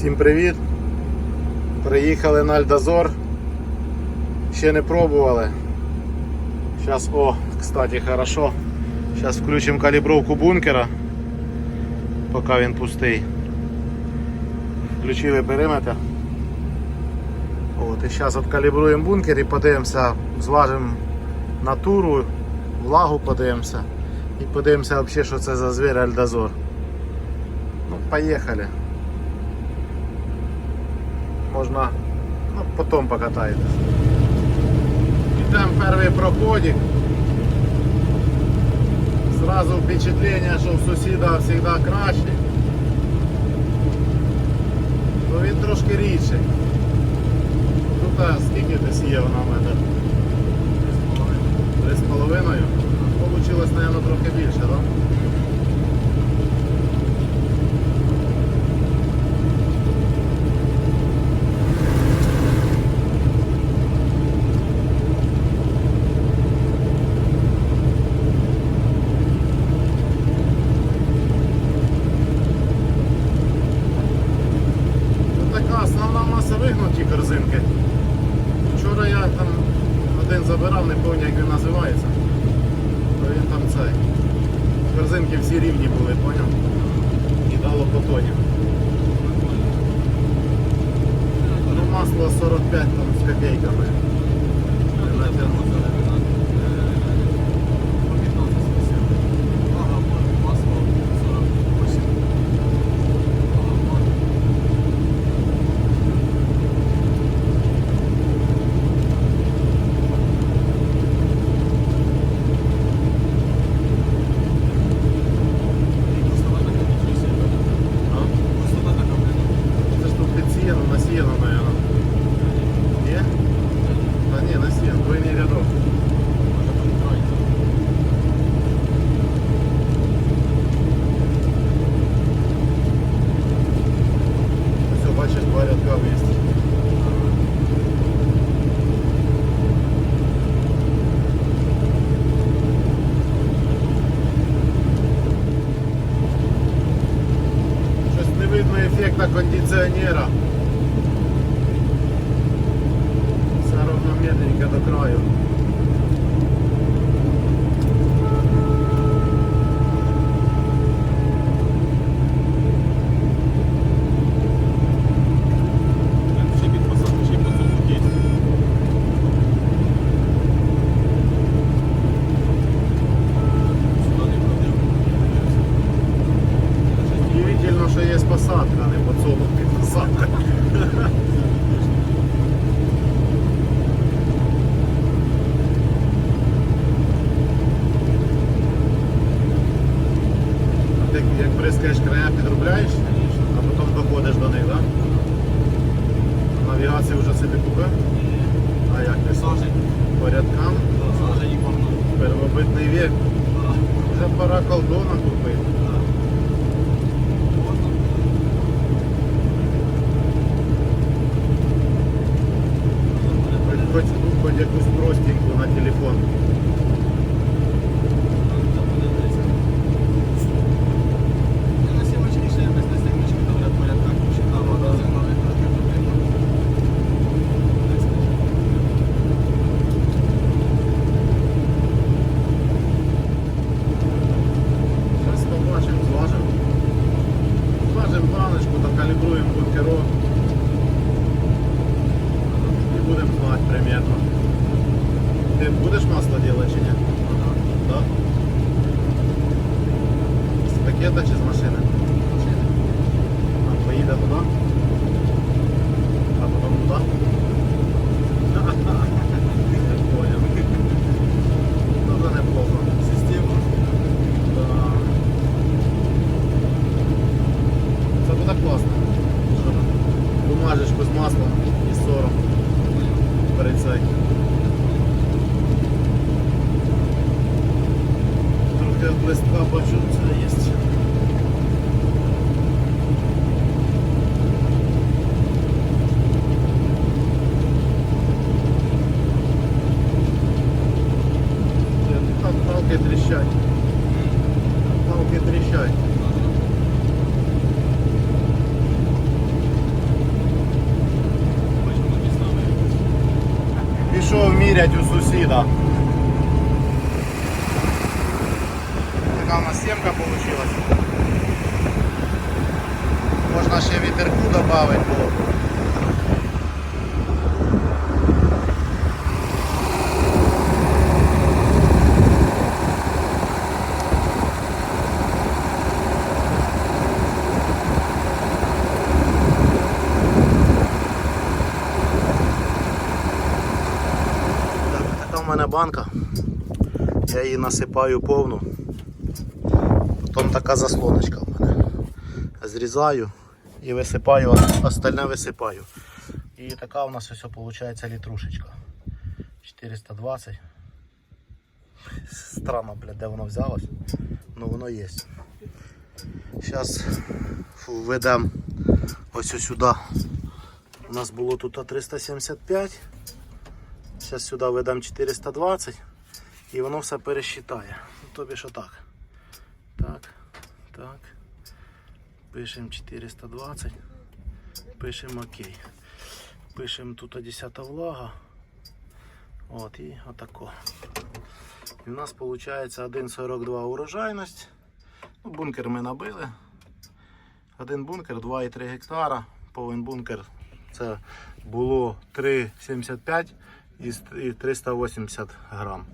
Всім привіт! Приїхали на Альдазор. Ще не пробували. Зараз, о, кстати, хорошо. Зараз включимо калібровку бункера, поки він пустий. Включили периметр. От, і зараз откалібруємо бункер і подивимося, зважимо натуру, влагу подивимося. І подивимося взагалі, що це за звір Альдазор. Ну, поїхали. Можна, ну, потім покатаєтесь. Йдемо перший проходик. Сразу впечатлення, що в сусіда завжди краще. Ну він трошки рідший. Тут скільки десь є вона в мене? Три з половиною. Получилось, мабуть, трохи більше, так? Да? Ну, така основна маса вигнуті корзинки. Вчора я там один забирав, не пам'ятаю як він називається. То він там цей. Корзинки всі рівні були, поняв? І дало по тоні. Ну, масло 45 там з копійками. А? Це ж тут підсіяно, насіяно, мабуть. Є? Та ні, насіяно, двойний рядок. Все, бачиш, два рядка вместе. Щось не видно ефекта кондиціонера. Все равно медленько до краю. Що є посадка, а не подсолнухи посадка. А ти як бризкаєш края, підробляєш, а потім доходиш до них, так? Да? Навігацію вже собі купив? А як ти? По рядкам? Первобитний вік. Вже пора колдона купити. Хоч, хоч якусь простеньку на телефон. Зараз побачимо, зважимо. Зважимо баночку, докалібруємо бункерок. І будемо знати примерно. Ти будешь масло делать чи нет? Да? С пакета чи з машини? А, поїде туди? А потім туди? Я понял. Дуже неплохо. Система. Да. Це буде класно. Що там? Бумажечку з маслом і 40 перед цей. Трохи от листка бачу, це є. Там палки тріщать. Палки тріщать. поміряти у сусіда. Така у нас сімка вийшла. Можна ще бо в мене банка. Я її насипаю повну. Потім така заслоночка в мене. Зрізаю і висипаю, остальне висипаю. І така у нас ось виходить літрушечка. 420. Странно, блядь, де воно взялось. Ну воно є. Зараз введемо ось ось сюди. У нас було тут 375. Зараз сюди ведемо 420 і воно все пересчитає. Ну, Тобі що так. Так, так. Пишемо 420. Пишемо ОК. Пишемо тут 10 влага. От і отако. І в нас виходить 1,42 урожайність. Ну, бункер ми набили. Один бункер 2,3 гектара. Повен бункер це було 3,75 і і 380 грам.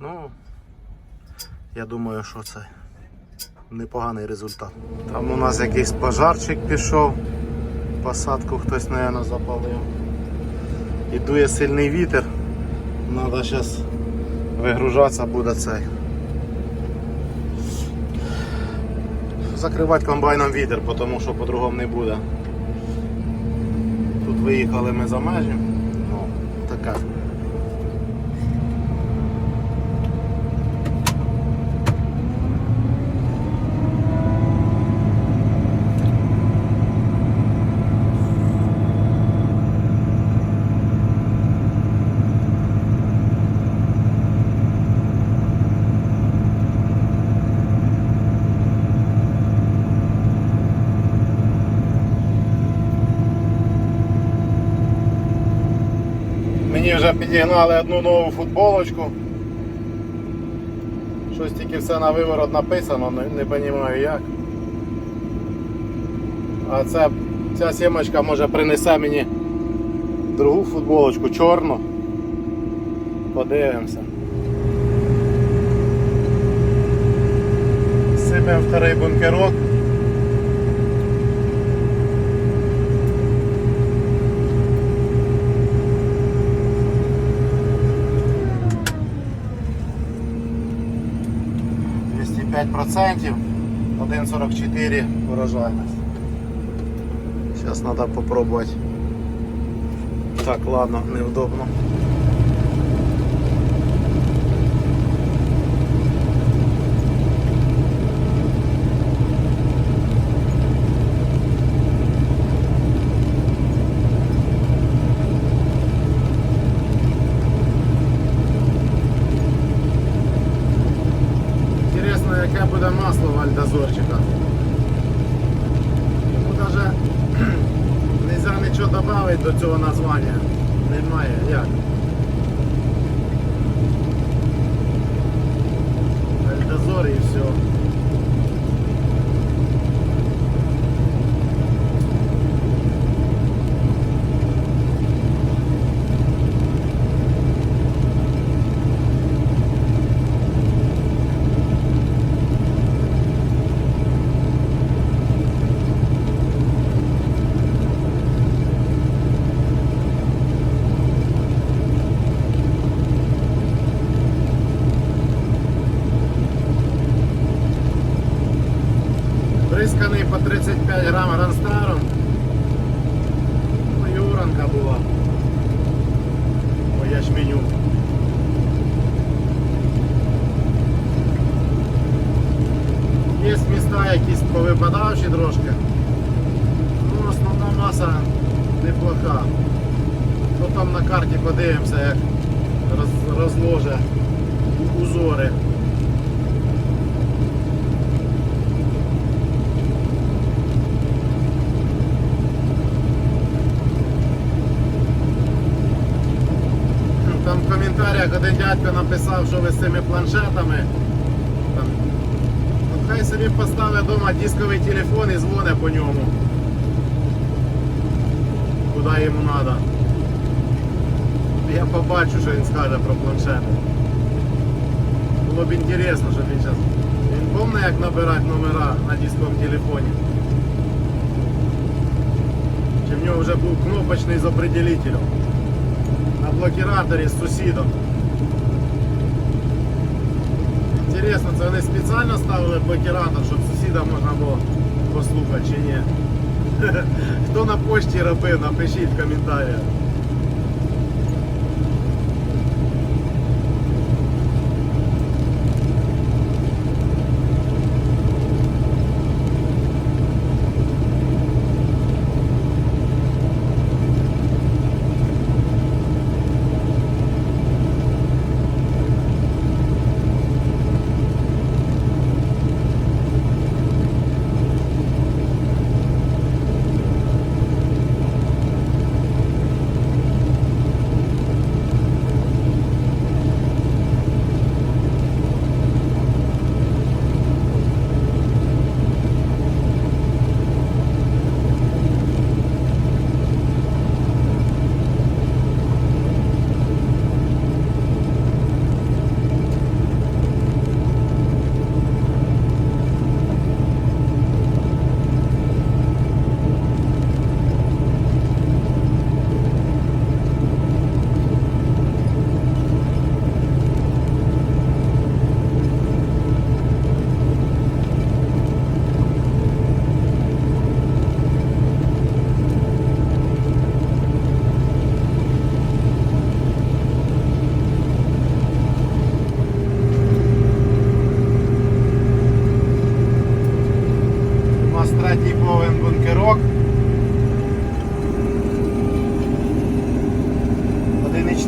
Ну, я думаю, що це непоганий результат. Там у нас якийсь пожарчик пішов. Посадку хтось, мабуть, запалив. І дує сильний вітер. Треба зараз вигружатися буде цей. Закривати комбайном вітер, тому що по-другому не буде. Тут виїхали ми за межі. Ну, така. Мені вже підігнали одну нову футболочку. Щось тільки все на виворот написано, не, розумію як. А це, ця сімочка може принесе мені другу футболочку чорну. Подивимося. Сипемо вторий бункерок. Процентів 1,44 урожайность. Сейчас надо попробовать. Так, ладно, неудобно. Інтересно, яке буде масло в альдозорчиках. Йому навіть можна додати до цього названня. Немає як. Альдозор і все. Бризканий по 35 грам ранстаром. Ну, Юранка була. По ячменю. Є міста якісь повипадавші трошки. Ну, основна маса неплоха. Потім на карті подивимося, як роз, розложе узори. Там коментарях один дядько написав, що ви з цими планшетами. Там, ну, хай собі поставить вдома дисковий телефон і дзвоне по ньому. Куди йому треба. Я побачу, що він скаже про планшети. Було б інтересно, щоб він зараз. Він помне, як набирати номера на дисковому телефоні. Чи в нього вже був кнопочний з определителем на блокіраторі з сусідом. Інтересно, це вони спеціально ставили блокіратор, щоб сусіда можна було послухати чи ні. Хто на пошті робив, напишіть в коментарях.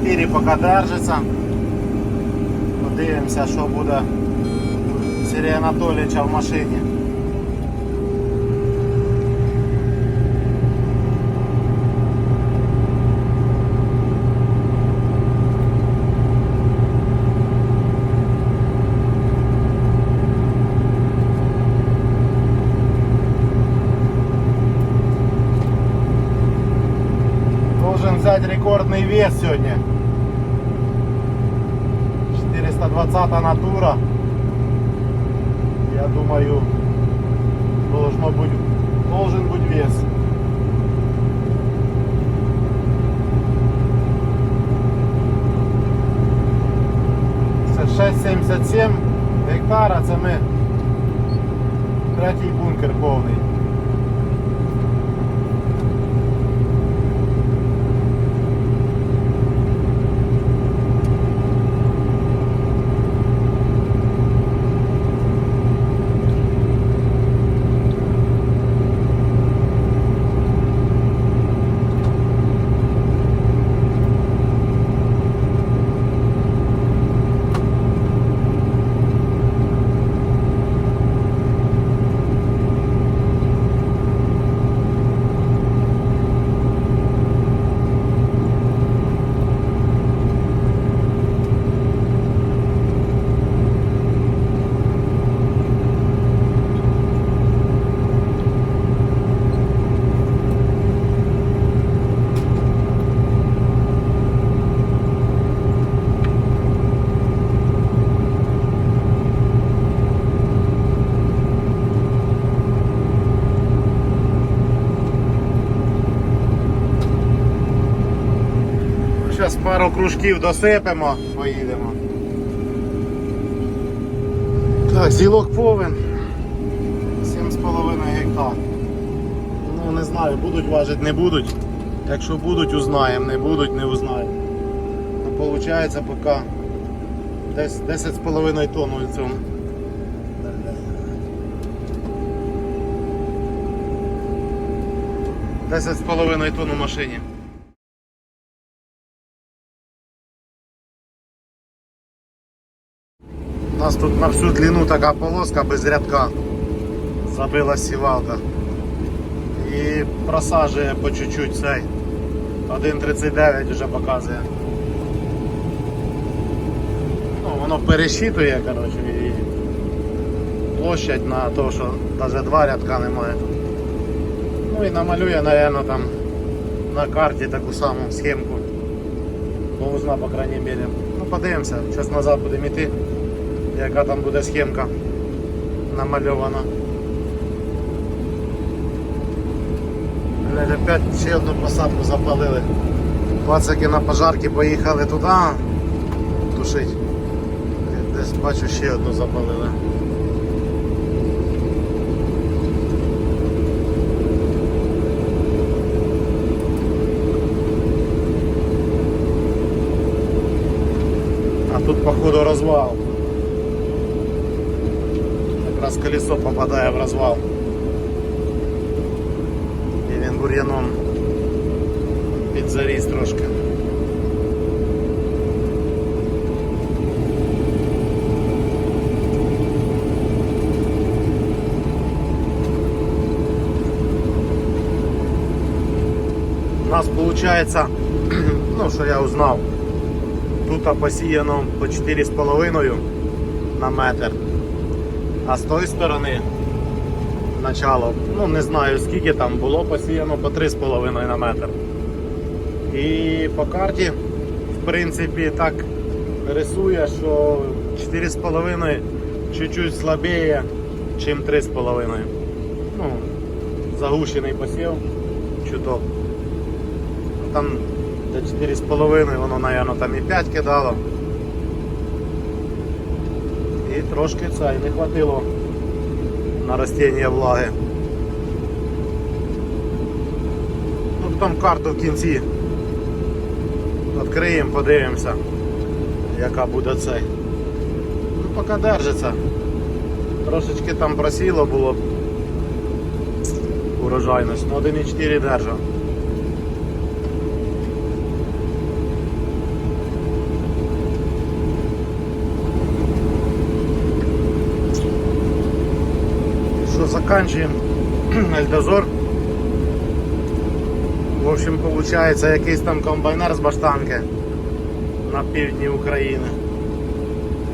1,4 поки держиться. Подивимося, що буде у Сергія Анатолійовича в машині. Должен взять рекордный вес сегодня. 420 натура. Я думаю, должно быть, должен быть вес. Це 6,77 гектара, це ми третій бункер повний. Кружків досипемо, поїдемо. Так, зілок повен. 7,5 гектар. Ну не знаю, будуть важити, не будуть. Якщо будуть, узнаємо, не будуть, не узнаємо. Ну, виходить поки десь 10,5 тонн у цьому. Десять з половиною тонн у машині. У нас тут на всю длину така полоска без рядка. Забила сівалка. І просаджує по чуть-чуть цей. 1.39 вже показує. воно пересчитує, коротше, і площадь на те, що навіть два рядка немає. Ну і намалює, напевно, там на карті таку саму схемку. Должна, по крайней мере. Ну подивимося, зараз назад будемо йти, яка там буде схемка намальована. Блядь, опять ще одну посадку запалили. Пацаки на пожарки поїхали туди тушить. Десь бачу ще одну запалили. А тут походу розвал. Якраз колесо попадає в розвал. І він бур'яном. У нас виходить, ну що я узнав, тут посіяно по 4,5 на метр. А з тої сторони начало, ну не знаю скільки там було посіяно по 3,5 на метр. І по карті, в принципі, так рисує, що 4,5 чуть-чуть слабіє, чим 3,5. Ну, загущений посів, чуток. Там до 4,5 воно, напевно, там і 5 кидало. І трошки це і не хватило на ростіння влаги. Ну, потім карту в кінці відкриємо, подивимося, яка буде цей. Ну, поки держиться. Трошечки там просіло було урожайність, ну 1,4 держав. Заканчиваем Альдозор. В общем, получается якийсь там комбайнер з баштанки на півдні України.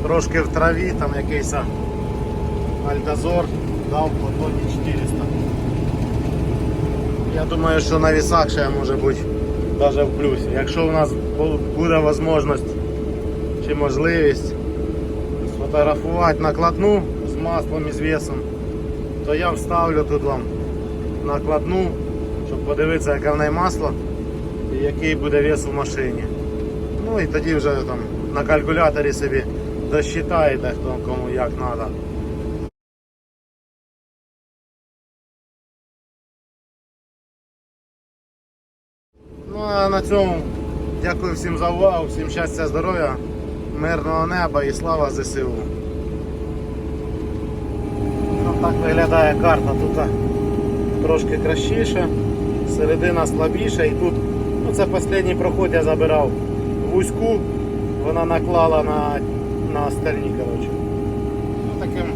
Трошки в траві, там якийсь Альдозор дав по тоні 400. Я думаю, що на вісах ще може бути навіть в плюсі. Якщо у нас буде можливість чи можливість сфотографувати накладну з маслом і з весом, то я вставлю тут вам накладну, щоб подивитися, яке в неї масло і який буде вес у машині. Ну і тоді вже там на калькуляторі собі досчитаєте, хто кому як треба. Ну а на цьому дякую всім за увагу, всім щастя, здоров'я, мирного неба і слава ЗСУ. Так виглядає карта. Тут трошки кращіше, середина слабіша і тут, ну це останній проход я забирав вузьку, вона наклала на, на остальні, коротше. Ну таким.